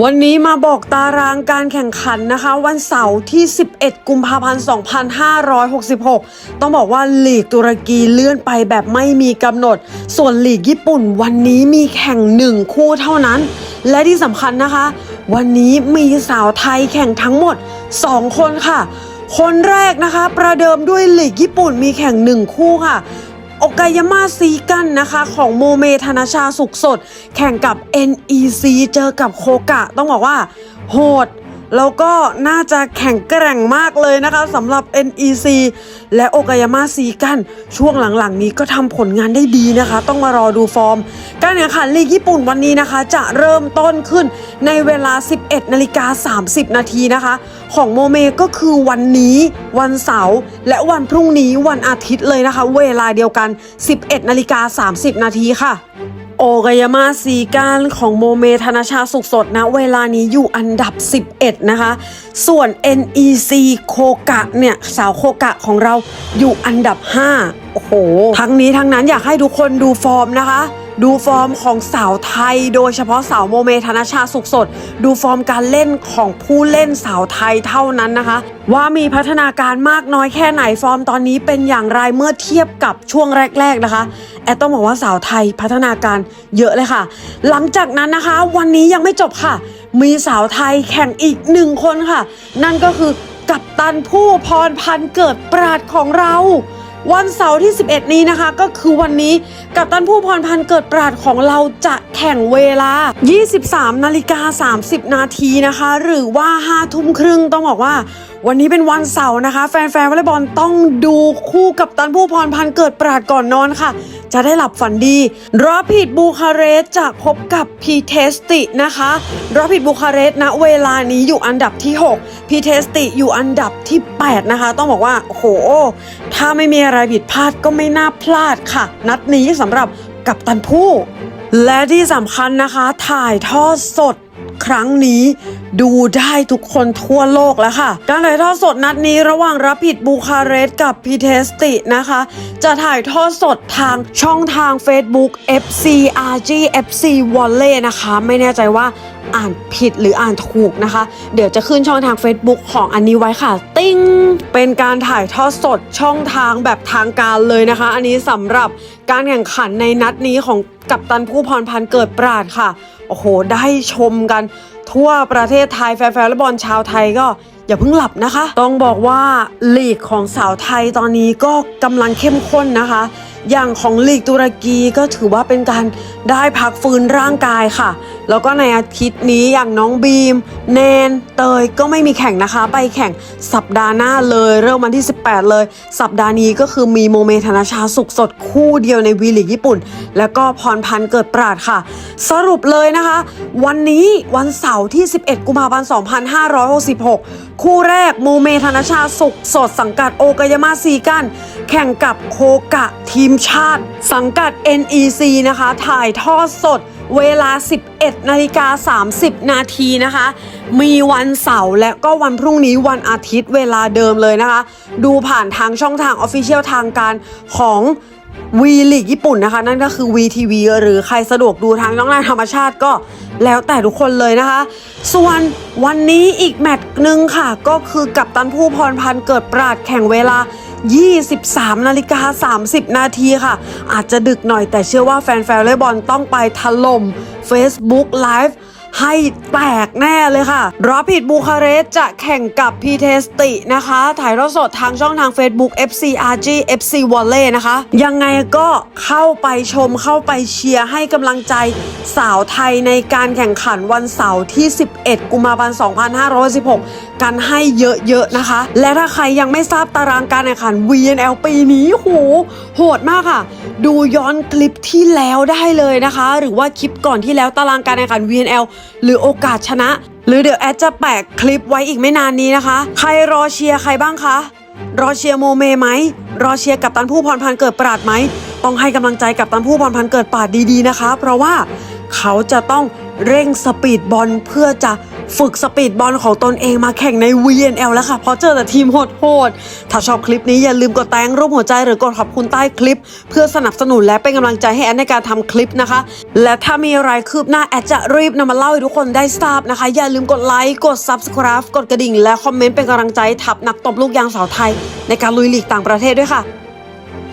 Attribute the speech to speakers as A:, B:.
A: วันนี้มาบอกตารางการแข่งขันนะคะ วันเสาร์ที่ 11 กุมภาพันธ์ 2566 ต้องบอกว่าลีกตุรกีเลื่อนไปแบบไม่มีกำหนด ส่วนลีกญี่ปุ่นวันนี้มีแข่งหนึ่งคู่เท่านั้น และที่สำคัญนะคะ วันนี้มีสาวไทยแข่งทั้งหมด 2 คนค่ะ คนแรกนะคะ ประเดิมด้วยลีกญี่ปุ่นมีแข่งหนึ่งคู่ค่ะ โอกายาม่าซีกันนะคะ ของโมเมธนาชาสุขสด แข่งกับ NEC เจอกับโคกะ ต้องบอกว่า โหด แล้วก็น่าจะแข่งแกร่งมากเลยนะคะสำหรับ NEC และโอกายาม่าซีกันช่วงหลังๆ นี้ก็ทำผลงานได้ดีนะคะ ต้องมารอดูฟอร์ม การแข่งขันลีกญี่ปุ่นวันนี้นะคะ จะเริ่มต้นขึ้นในเวลา 11นาฬิกา30 นาทีนะคะ ของโมเมก็คือวันนี้วันเสาร์และวันพรุ่งนี้วันอาทิตย์เลยนะคะ เวลาเดียวกัน 11นาฬิกา30 นาทีค่ะ โอกายามาซีการของโมเมธนาชาสุขสดนะเวลานี้อยู่อันดับ 11 นะคะ ส่วน NEC โคกะเนี่ยสาวโคกะของเราอยู่อันดับ 5 โอ้โห ทั้งนี้ทั้งนั้นอยากให้ทุกคนดูฟอร์มนะคะ ดูฟอร์มของสาวไทย โดยเฉพาะสาวโมเมธนชาสุขสด ดูฟอร์มการเล่นของผู้เล่นสาวไทยเท่านั้นนะคะ ว่ามีพัฒนาการมากน้อยแค่ไหนฟอร์มตอนนี้เป็นอย่างไรเมื่อเทียบกับช่วงแรก ๆนะคะ แอดต้องบอกว่าสาวไทยพัฒนาการเยอะเลยค่ะ หลังจากนั้นนะคะ วันนี้ยังไม่จบค่ะ มีสาวไทยแข่งอีกหนึ่งคนค่ะ นั่นก็คือกัปตันผู้พรพันเกิดปราดของเรา วันเสาร์ที่ 11 นี้นะคะ ก็คือวันนี้กับตันผู้พรพันธ์เกิดปราดของเราจะแข่งเวลา 23 นาฬิกา 30 นาทีนะคะ หรือว่า 5 ทุ่มครึ่งต้องบอกว่า วันนี้เป็นวันเสาร์นะคะ แฟนๆวอลเลย์บอลต้องดูคู่กับตันผู้พรพันธ์เกิดปราดก่อนนอนค่ะ จะได้หลับฝันดี รอผิดบูคาเรสจะพบกับพีเทสตินะคะ รอผิดบูคาเรสณเวลานี้อยู่อันดับที่ 6พีเทสติอยู่อันดับที่ 8 นะคะ ต้องบอกว่าโอ้โหถ้าไม่มีอะไรผิดพลาดก็ไม่น่าพลาดค่ะ นัดนี้สำหรับกับตันผู้และที่สำคัญนะคะ ถ่ายทอดสด ครั้งนี้ ดูได้ทุกคนทั่วโลกแล้วค่ะ การถ่ายทอดสดนัดนี้ระหว่างรับผิดบูคาเรสต์กับพีเทสตินะคะ จะถ่ายทอดสดทางช่องทาง Facebook FC RG FC Volley นะคะ ไม่แน่ใจว่าอ่านผิดหรืออ่านถูกนะคะ เดี๋ยวจะขึ้นช่องทาง Facebook ของอันนี้ไว้ค่ะ ติ้ง เป็นการถ่ายทอดสดช่องทางแบบทางการเลยนะคะ อันนี้สำหรับการแข่งขันในนัดนี้ของกัปตันผู้พรพันธ์เกิดปราดค่ะ โอ้โห ได้ชมกัน ทั่วประเทศไทยแฟนๆและบอลชาวไทยก็อย่าเพิ่งหลับนะคะ ต้องบอกว่าลีกของสาวไทยตอนนี้ก็กำลังเข้มข้นนะคะ อย่างของลีกตุรกีก็ถือว่าเป็นการได้พักฟื้นร่างกายค่ะแล้วก็ในอาทิตย์นี้อย่างน้องบีม แนน เตยก็ไม่มีแข่งนะคะ ไปแข่งสัปดาห์หน้าเลยเริ่มวันที่ 18 เลย สัปดาห์นี้ก็คือมีโมเมธนาชาสุขสดคู่เดียวในวีลีกญี่ปุ่น แล้วก็พรพันธ์เกิดปราดค่ะ สรุปเลยนะคะ วันนี้วันเสาร์ที่ 11 กุมภาพันธ์ 2566 คู่แรกโมเมธนาชาสุขสดสังกัดโอกายามาซีกันแข่งกับโคกะทีมชาติ สังกัด NEC นะคะ ถ่ายทอดสด เวลา 11นาฬิกา30 นาทีนะคะ มีวันเสาร์และก็วันพรุ่งนี้วันอาทิตย์เวลาเดิมเลยนะคะ ดูผ่านทางช่องทาง Official ทางการของวีลีกญี่ปุ่นนะคะ นั่นก็คือ VTV หรือใครสะดวกดูทางช่องทางธรรมชาติก็แล้วแต่ทุกคนเลยนะคะ ส่วนวันนี้อีกแมตช์หนึ่งค่ะ ก็คือกับตันผู้พรพันธ์เกิดปราดแข่งเวลา 23 นาฬิกา 30 นาทีค่ะ อาจจะดึกหน่อยแต่เชื่อว่าแฟนแฟนเลยบอลต้องไปถล่ม Facebook Live ให้แตกแน่เลยค่ะรอผิดบูคาเรสต์จะแข่งกับพีเทสตินะคะ ถ่ายทอดสดทางช่องทาง Facebook FC RG FC Volley นะคะ ยังไงก็เข้าไปชมเข้าไปเชียร์ให้กำลังใจสาวไทยในการแข่งขันวันเสาร์ที่ 11 กุมภาพันธ์ 2516 กันให้เยอะๆนะคะ และถ้าใครยังไม่ทราบตารางการแข่งขัน VNL ปีนี้โหโหดมากค่ะ ดูย้อนคลิปที่แล้วได้เลยนะคะ หรือว่าคลิปก่อนที่แล้วตารางการแข่งขัน VNL หรือโอกาสชนะ หรือเดี๋ยวแอดจะแปะคลิปไว้อีกไม่นานนี้นะคะ ใครรอเชียร์ใครบ้างคะ รอเชียร์โมเมไหม รอเชียร์กับตันผู้พรพันเกิดปราดไหม ต้องให้กำลังใจกับตันผู้พรพันเกิดปราดดีๆนะคะ เพราะว่าเขาจะต้องเร่งสปีดบอลเพื่อจะ ฝึกสปีดบอลของตนเองมาแข่งใน VNL แล้วค่ะ เพราะเจอแต่ทีมโหดๆ ถ้าชอบคลิปนี้อย่าลืมกดแตงรูปหัวใจหรือกดขอบคุณใต้คลิป เพื่อสนับสนุนและเป็นกำลังใจให้แอดในการทำคลิปนะคะ และถ้ามีอะไรคืบหน้าแอดจะรีบนำมาเล่าให้ทุกคนได้ทราบนะคะ อย่าลืมกดไลค์กด Subscribe กดกระดิ่ง และคอมเมนต์เป็นกำลังใจทับนักตบลูกยางสาวไทย ในการลุยลีกต่างประเทศด้วยค่ะ